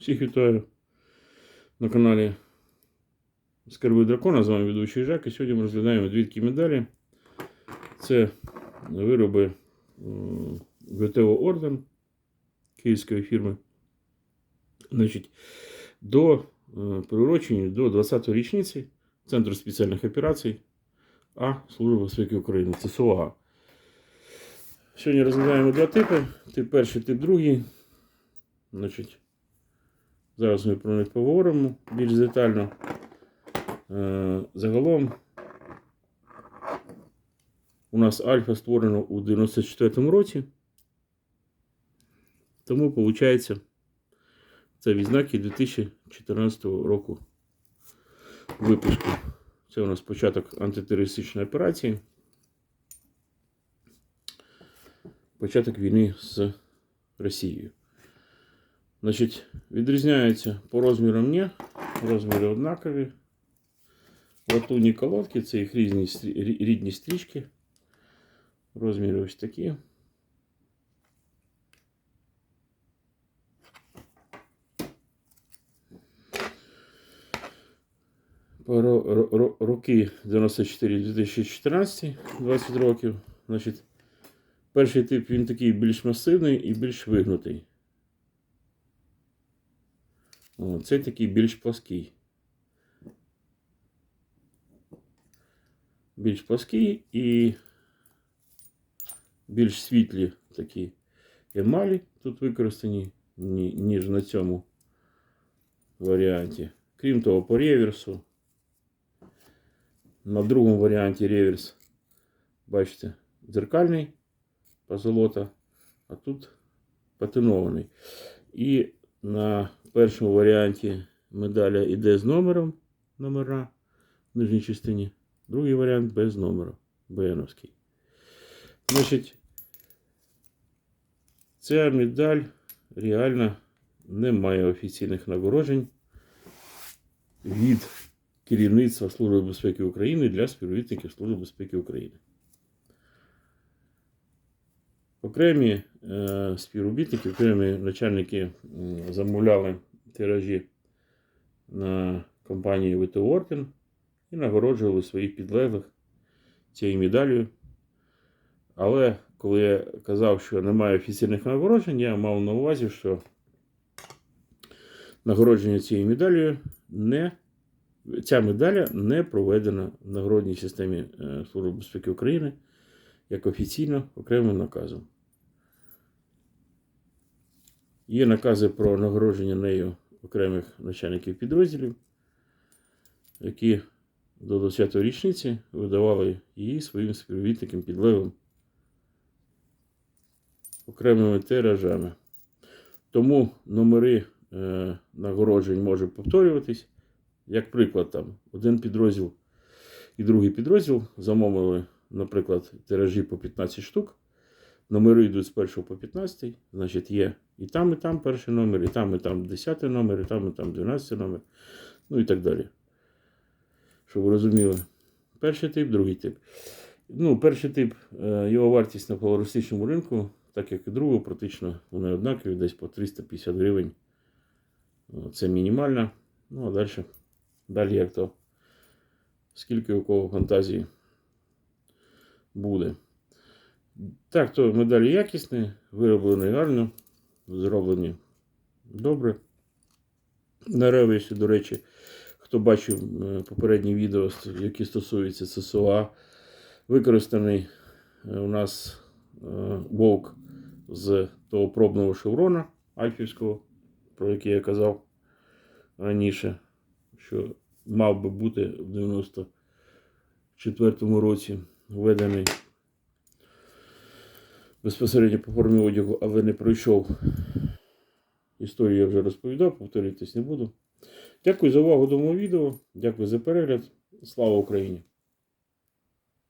Всіх вітаю на каналі Скарби Дракона. З вами ведучий Жак. І сьогодні ми розглядаємо дві медалі. Це вироби м, ГТО Орден київської фірми. Значить, до е, приурочені до 20-ї річниці Центру спеціальних операцій А Служби безпеки України. Це СОА. Сьогодні розглядаємо два типи. Тип перший, тип другий. Значить, зараз ми про них поговоримо більш детально. Е, Загалом у нас альфа створено у 94-му році. Тому виходить, це відзнаки 2014 року випуску. Це у нас початок антитерористичної операції. Початок війни з Росією. Значить, відрізняються по розмірам ні, розміри однакові. Латунні колодки, це їх різні рідні стрічки. Розміри ось такі. Роки 94-2014, 20 років. Значить, перший тип він такий більш масивний і більш вигнутий. О, цей такий більш плоский. Більш плоский і більш світлі такі емалі тут використані, ніж на цьому варіанті. Крім того, по реверсу. На другому варіанті реверс, бачите, дзеркальний позолота, а тут патинований. І на першому варіанті медаля йде з номером номера в нижній частині. Другий варіант без номера. БНовський. Значить, ця медаль реально не має офіційних нагороджень від керівництва Служби безпеки України для співробітників Служби безпеки України. Окремі е, співробітники, окремі начальники замовляли тиражі на компанії ВТО Орден і нагороджували своїх підлеглих цією медаллю. Але коли я казав, що немає офіційних нагороджень, я мав на увазі, що нагородження цією медаллю не ця медаля не проведена в нагородній системі е, Служби безпеки України як офіційно окремим наказом. Є накази про нагородження нею окремих начальників підрозділів, які до 20-ї річниці видавали її своїм співробітникам підлеглим окремими тиражами. Тому номери е, нагороджень можуть повторюватись. Як приклад, там один підрозділ і другий підрозділ замовили, наприклад, тиражі по 15 штук. Номери йдуть з 1 по 15, значить, є і там, і там перший номер, і там, і там 10 номер, і там, і там 12 номер, ну і так далі. Щоб ви розуміли. Перший тип, другий тип. Ну, перший тип, е, його вартість на поларистичному ринку, так як і другого, практично вони однакові, десь по 350 гривень. Це мінімальна. Ну, а далі, далі як то, скільки у кого фантазії буде. Так, то медалі якісні, вироблені гарно, зроблені добре. На реверсі, до речі, хто бачив е, попередні відео, які стосуються ЦСОА, використаний е, у нас е, вовк з того пробного шеврона Альфівського, про який я казав раніше, що мав би бути в 94-му році введений безпосередньо по формі одягу, але не пройшов. Історію я вже розповідав, повторюватись не буду. Дякую за увагу до мого відео. Дякую за перегляд. Слава Україні!